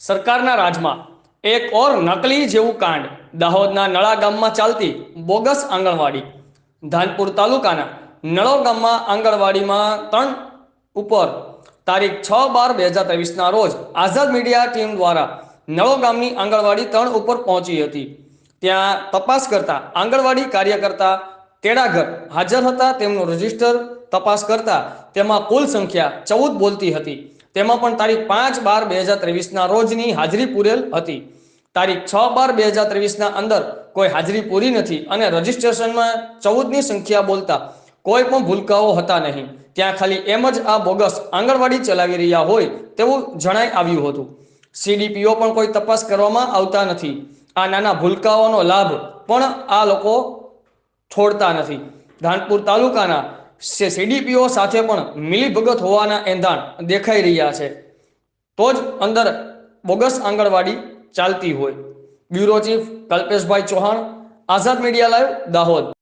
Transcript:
સરકારના રાજમાં એક ઓર નકલી જેવું કાંડ દાહોદના નળા ગામમાં ચાલતી બોગસ આંગણવાડી. ધાનપુર તાલુકાના નળો ગામમાં આંગણવાડીમાં ત્રણ ઉપર તારીખ છ બાર બે હજાર ત્રેવીસના રોજ આઝાદ મીડિયા ટીમ દ્વારા નળો ગામની આંગણવાડી ત્રણ ઉપર પહોંચી હતી. ત્યાં તપાસ કરતા આંગણવાડી કાર્યકર્તા તેડાગર હાજર હતા, તેમનું રજિસ્ટર તપાસ કરતા તેમાં કુલ સંખ્યા ચૌદ બોલતી હતી. તેમાં પણ તારીખ પાંચ બાર બે હજાર ત્રેવીસના રોજની હાજરી પૂરેલ હતી. તારીખ છ બાર બે હજાર ત્રેવીસના અંદર કોઈ હાજરી પૂરી નથી અને રજીસ્ટ્રેશનમાં ચૌદની સંખ્યા બોલતા કોઈ પણ ભૂલકાઓ હતા નહીં. ત્યાં ખાલી એમ જ આ બોગસ આંગણવાડી ચલાવી રહ્યા હોય તેવું જણાઈ આવ્યું હતું. સીડીપીઓ પણ કોઈ તપાસ કરવામાં આવતા નથી. આ નાના ભૂલકાઓનો લાભ પણ આ લોકો છોડતા નથી. ધાનપુર તાલુકાના સીડીપીઓ સાથે પણ મિલીભગત હોવાના એંધાણ દેખાઈ રહ્યા છે. તો જ અંદર બોગસ આંગણવાડી ચાલતી હોય. Bureau chief Kalpeshbhai Chauhan, Azad media live Dahod.